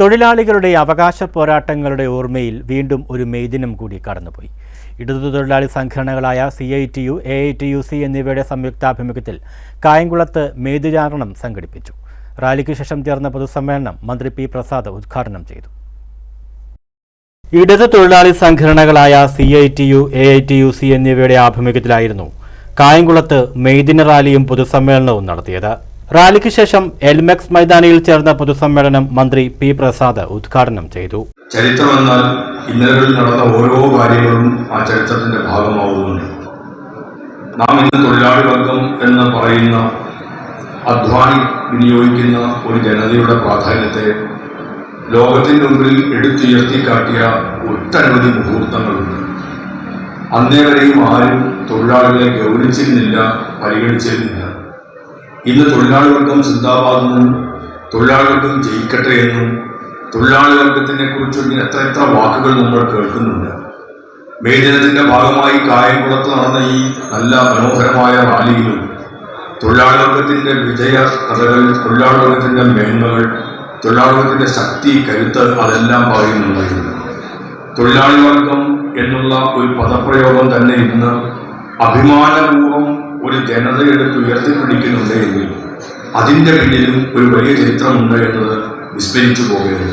തൊഴിലാളികളുടെ അവകാശ പോരാട്ടങ്ങളുടെ ഓർമ്മയിൽ വീണ്ടും ഒരു മെയ്ദിനം കൂടി കടന്നുപോയി. ഇടതു തൊഴിലാളി സംഘടനകളായ C I T U A I T U C എന്നിവയുടെ സംയുക്താഭിമുഖ്യത്തിൽ കായംകുളത്ത് മെയ്ദിനാരണം സംഘടിപ്പിച്ചു. റാലിക്ക് ശേഷം ചേർന്ന പൊതുസമ്മേളനം മന്ത്രി പി പ്രസാദ് ഉദ്ഘാടനം ചെയ്തു. ഇടതു തൊഴിലാളി സംഘടനകളായ C I T U A I T U C എന്നിവയുടെ ആഭിമുഖ്യത്തിലായിരുന്നു കായംകുളത്ത് മെയ്ദിന റാലിയും പൊതുസമ്മേളനവും നടത്തിയത്. റാലിക്ക് ശേഷം എൽമെക്സ് മൈതാനിയിൽ ചേർന്ന പൊതുസമ്മേളനം മന്ത്രി പി പ്രസാദ് ഉദ്ഘാടനം ചെയ്തു. ചരിത്രമെന്നാൽ ഇന്നലകളിൽ നടന്ന ഓരോ കാര്യങ്ങളും ആ ചരിത്രത്തിന്റെ ഭാഗമാവുന്നുണ്ട്. നാം ഇന്ന് തൊഴിലാളി വർഗം എന്ന് പറയുന്ന അധ്വാനി വിനിയോഗിക്കുന്ന ഒരു ജനതയുടെ പ്രാധാന്യത്തെ ലോകത്തിന്റെ മുമ്പിൽ എടുത്തുയർത്തി കാട്ടിയ ഒട്ടനവധി മുഹൂർത്തങ്ങളുണ്ട്. അന്നേ വരെയും ആരും തൊഴിലാളികളെ ഗൗരവിച്ചിരുന്നില്ല പരിഗണിച്ചിരുന്നില്ല. ഇന്ന് തൊഴിലാളികൾക്കും വർഗം സിന്ദാബാദെന്നും തൊഴിലാളി വർഗം ജയിക്കട്ടെ എന്നും തൊഴിലാളി വർഗത്തിനെ കുറിച്ച് എത്ര എത്ര വാക്കുകൾ നമ്മൾ കേൾക്കുന്നുണ്ട്. മെയ് ദിനത്തിന്റെ ഭാഗമായി കായംകുളത്ത് നടന്ന ഈ നല്ല മനോഹരമായ റാലിയിലും തൊഴിലാളി വർഗത്തിന്റെ വിജയ കഥകൾ തൊഴിലാളി വർഗത്തിന്റെ മേന്മകൾ തൊഴിലാളി വർഗത്തിന്റെ ശക്തി കരുത്ത് അതെല്ലാം പറയുന്നുണ്ടായിരുന്നു. തൊഴിലാളി വർഗം എന്നുള്ള ഒരു പദപ്രയോഗം തന്നെ ഇന്ന് അഭിമാനപൂർവം ഒരു ജനതയെടുത്ത് ഉയർത്തിപ്പിടിക്കുന്നുണ്ട് എങ്കിൽ അതിന്റെ പിന്നിലും ഒരു വലിയ ചരിത്രമുണ്ട് എന്നത് വിസ്മരിച്ചു പോകരുത്.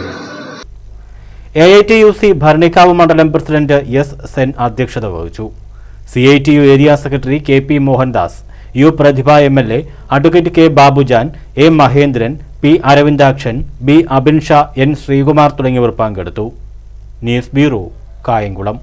A I T U C Bharanikkavu മണ്ഡലം പ്രസിഡന്റ് എസ് സെൻ അധ്യക്ഷത വഹിച്ചു. C I T U area secretary K P Mohandas U Prathibha M L A advocate K Babujan A Mahendran P Aravindakshan B Abin N Sreekumar തുടങ്ങിയവർ പങ്കെടുത്തു. News bureau Kayamkulam.